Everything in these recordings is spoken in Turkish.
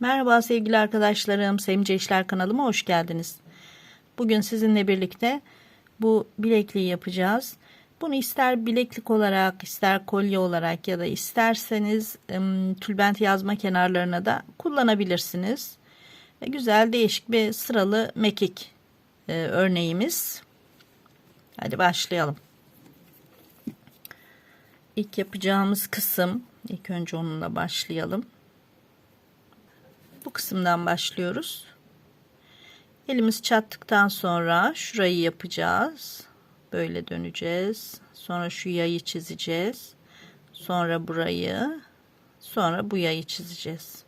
Merhaba sevgili arkadaşlarım, Sevimce İşler kanalıma hoş geldiniz. Bugün sizinle birlikte bu bilekliği yapacağız. Bunu ister bileklik olarak, ister kolye olarak ya da isterseniz tülbent yazma kenarlarına da kullanabilirsiniz. Güzel değişik bir sıralı mekik e, örneğimiz. Hadi başlayalım. İlk yapacağımız kısım, ilk önce onunla başlayalım. Bu kısımdan başlıyoruz. Elimiz çattıktan sonra şurayı yapacağız. Böyle döneceğiz. Sonra şu yayı çizeceğiz. Sonra burayı. Sonra bu yayı çizeceğiz.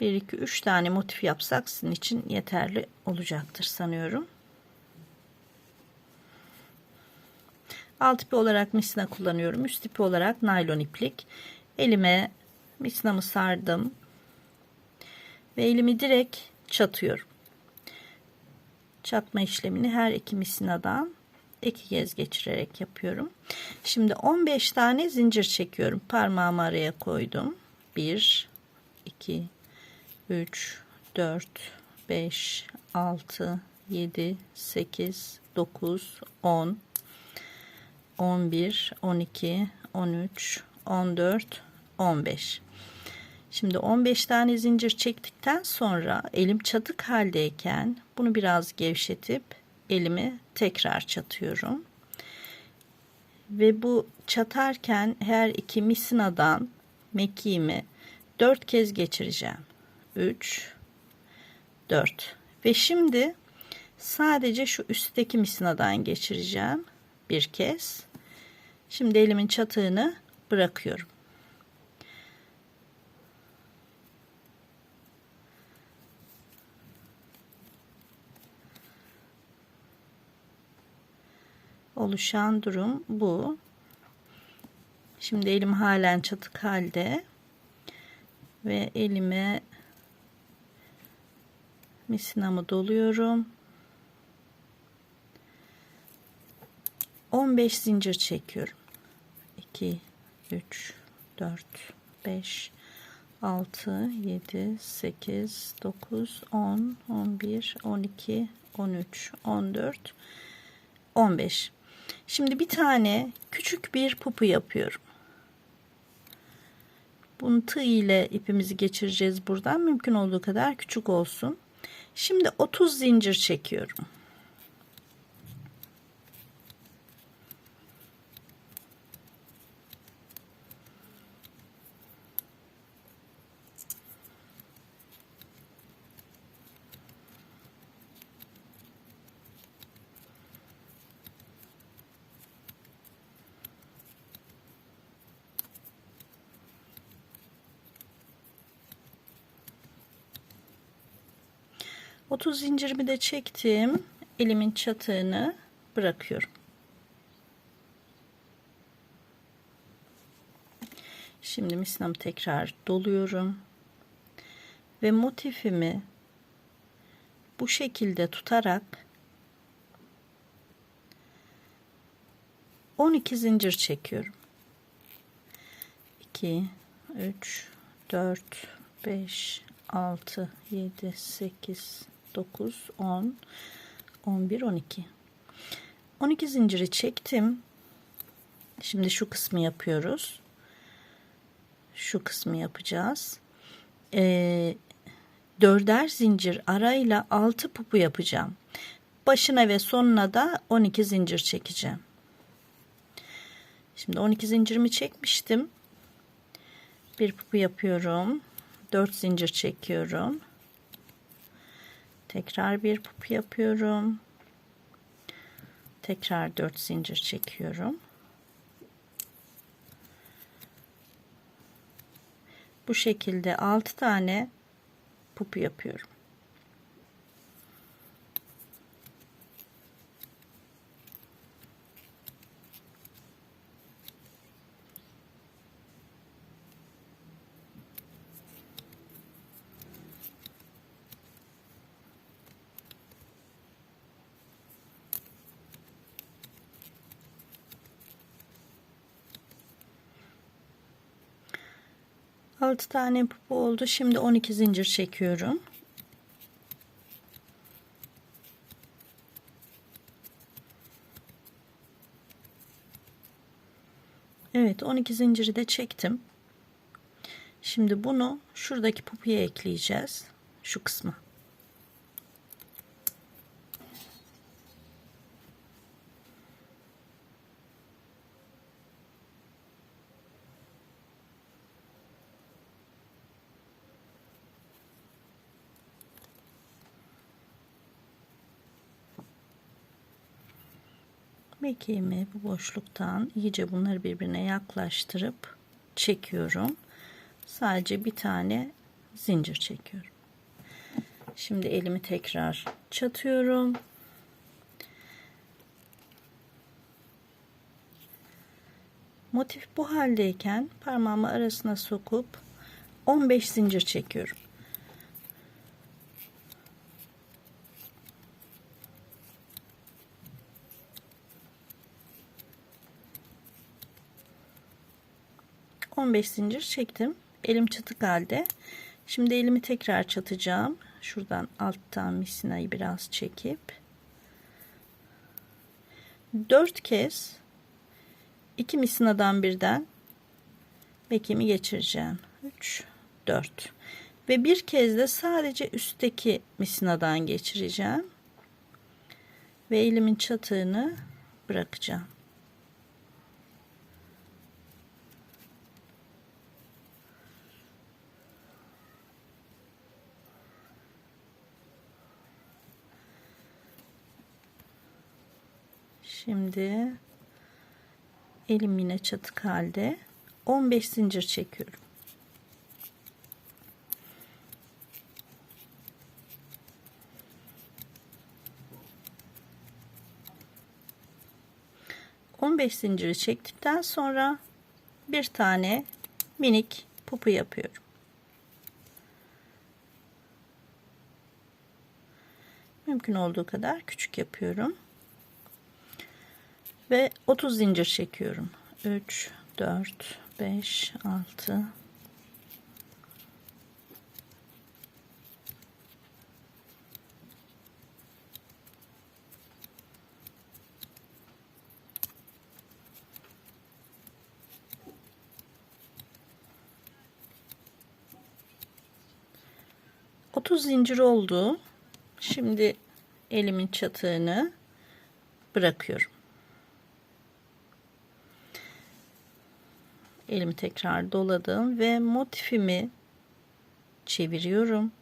1 2 3 tane motif yapsak sizin için yeterli olacaktır sanıyorum. Alt ipi olarak misina kullanıyorum. Üst ipi olarak naylon iplik. Elime misinamı sardım. Ve elimi direkt çatıyorum. Çatma işlemini her iki misinadan iki kez geçirerek yapıyorum. Şimdi 15 tane zincir çekiyorum. Parmağımı araya koydum. 1 2 3 4 5 6 7 8 9 10 11 12 13 14 15 Şimdi 15 tane zincir çektikten sonra elim çatık haldeyken bunu biraz gevşetip elimi tekrar çatıyorum. Ve bu çatarken her iki misinadan mekiğimi 4 kez geçireceğim. 3 4 ve şimdi sadece şu üstteki misinadan geçireceğim bir kez. Şimdi elimin çatığını bırakıyorum. Oluşan durum bu. Şimdi elim halen çatık halde ve elime misinamı doluyorum. 15 zincir çekiyorum. 2 3 4 5 6 7 8 9 10 11 12 13 14 15 Şimdi bir tane küçük bir pupu yapıyorum. Bunu tığ ile ipimizi geçireceğiz buradan. Mümkün olduğu kadar küçük olsun. Şimdi 30 zincir çekiyorum. 30 zincirimi de çektim. Elimin çatığını bırakıyorum. Şimdi misinamı tekrar doluyorum. Ve motifimi bu şekilde tutarak 12 zincir çekiyorum. 2 3 4 5 6 7 8 9, 10, 11, 12. 12 zinciri çektim. Şimdi şu kısmı yapıyoruz. Şu kısmı yapacağız. Ee, dörder zincir arayla 6 pupu yapacağım. Başına ve sonuna da 12 zincir çekeceğim. Şimdi 12 zincirimi çekmiştim. Bir pupu yapıyorum. 4 zincir çekiyorum. Tekrar bir pup yapıyorum. Tekrar 4 zincir çekiyorum. Bu şekilde 6 tane pupu yapıyorum. 6 tane pupu oldu. Şimdi 12 zincir çekiyorum. Evet 12 zinciri de çektim. Şimdi bunu şuradaki pupuya ekleyeceğiz. Şu kısma. Mekiğimi bu boşluktan iyice bunları birbirine yaklaştırıp çekiyorum. Sadece bir tane zincir çekiyorum. Şimdi elimi tekrar çatıyorum. Motif bu haldeyken parmağımı arasına sokup 15 zincir çekiyorum. 15 zincir çektim. Elim çıtık halde. Şimdi elimi tekrar çatacağım. Şuradan alttan misinayı biraz çekip 4 kez 2 misinadan birden mekimi geçireceğim. 3 4 ve bir kez de sadece üstteki misinadan geçireceğim. Ve elimin çatığını bırakacağım. Şimdi elim yine çatık halde 15 zincir çekiyorum. On beş zinciri çektikten sonra bir tane minik pupu yapıyorum. Mümkün olduğu kadar küçük yapıyorum ve 30 zincir çekiyorum 3 4 5 6 30 zincir oldu. Şimdi elimin çatığını bırakıyorum. Elimi tekrar doladım ve motifimi çeviriyorum.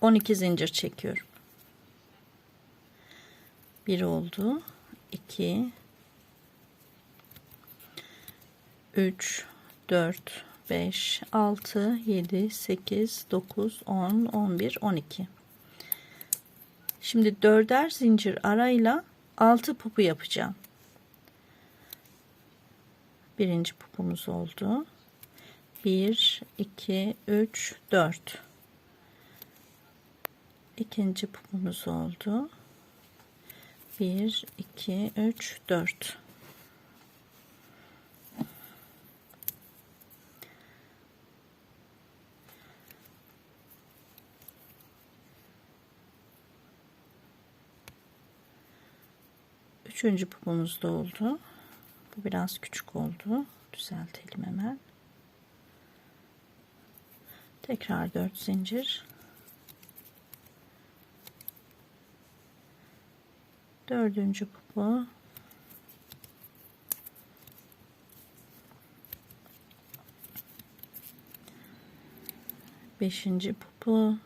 12 zincir çekiyorum. 1 oldu. 2 3 4 5 6 7 8 9 10 11 12 Şimdi dörder zincir arayla 6 pupu yapacağım birinci pupumuz oldu. 1 2 3 4 ikinci pupumuz oldu. 1 2 3 4 Üçüncü pupumuz da oldu. Bu biraz küçük oldu. Düzeltelim hemen. Tekrar 4 zincir. Dördüncü pupu. Beşinci pupu.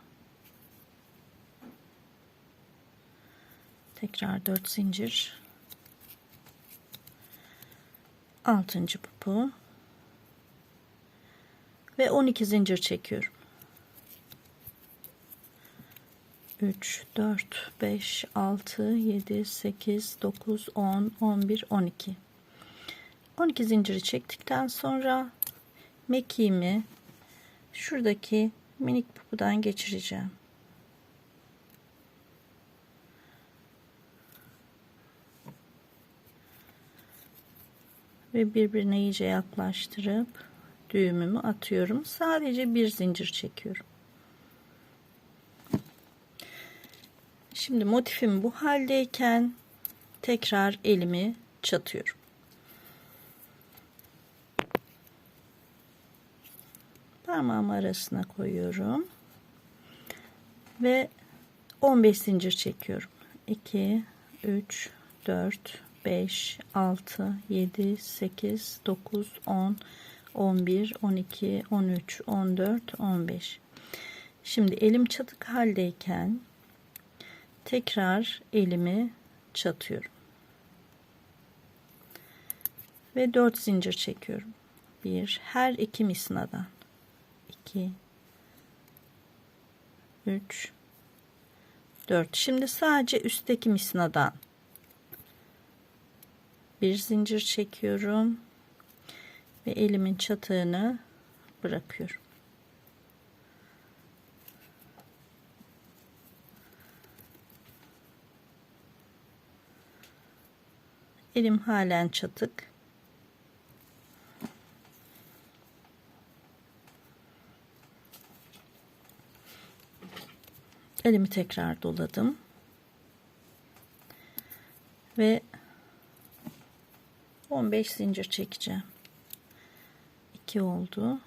Tekrar 4 zincir altıncı pupu ve 12 zincir çekiyorum. 3 4 5 6 7 8 9 10 11 12 12 zinciri çektikten sonra mekiğimi şuradaki minik pupudan geçireceğim. Ve birbirine iyice yaklaştırıp düğümümü atıyorum. Sadece bir zincir çekiyorum. Şimdi motifim bu haldeyken tekrar elimi çatıyorum. Parmağım arasına koyuyorum. Ve 15 zincir çekiyorum. 2 3 4 5 6 7 8 9 10 11 12 13 14 15 Şimdi elim çatık haldeyken tekrar elimi çatıyorum. Ve 4 zincir çekiyorum. 1 her iki misnadan 2 3 4 şimdi sadece üstteki misnadan bir zincir çekiyorum ve elimin çatığını bırakıyorum. Elim halen çatık. Elimi tekrar doladım. Ve 15 zincir çekeceğim. 2 oldu.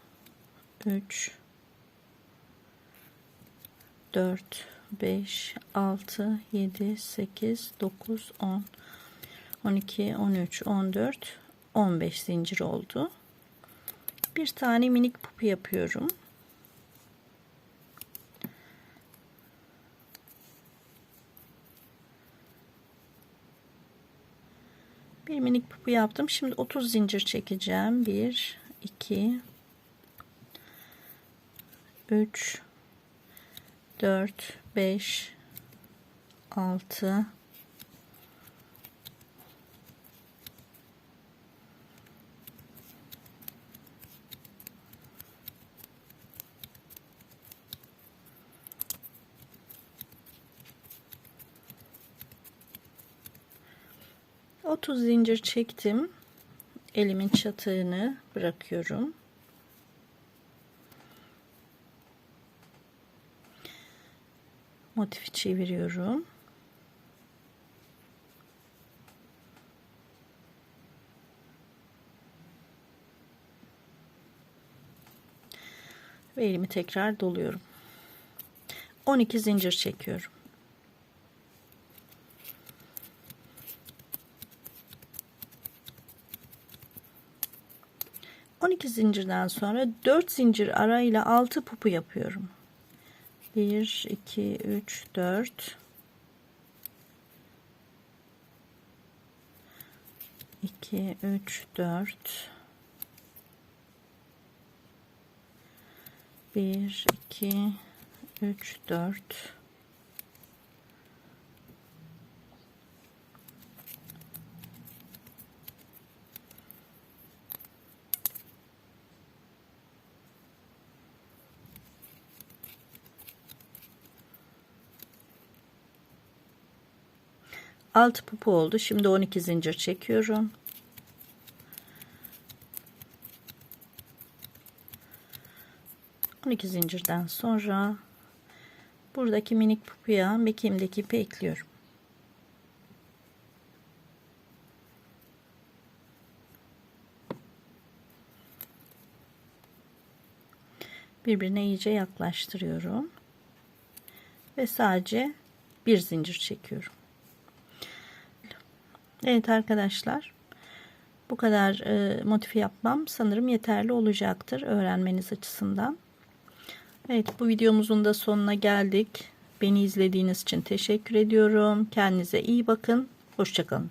3 4 5 6 7 8 9 10 12 13 14 15 zincir oldu. Bir tane minik pupu yapıyorum bir minik pupu yaptım. Şimdi 30 zincir çekeceğim. 1 2 3 4 5 6 30 zincir çektim. Elimin çatığını bırakıyorum. Motifi çeviriyorum. Ve elimi tekrar doluyorum. 12 zincir çekiyorum 12 zincirden sonra 4 zincir arayla 6 pupu yapıyorum. 1 2 3 4 2 3 4 1 2 3 4 6 pupu oldu. Şimdi 12 zincir çekiyorum. On iki zincirden sonra buradaki minik pupuya mekiğimdeki ipi ekliyorum. Birbirine iyice yaklaştırıyorum. Ve sadece bir zincir çekiyorum. Evet arkadaşlar. Bu kadar e, motifi yapmam sanırım yeterli olacaktır öğrenmeniz açısından. Evet bu videomuzun da sonuna geldik. Beni izlediğiniz için teşekkür ediyorum. Kendinize iyi bakın. Hoşçakalın.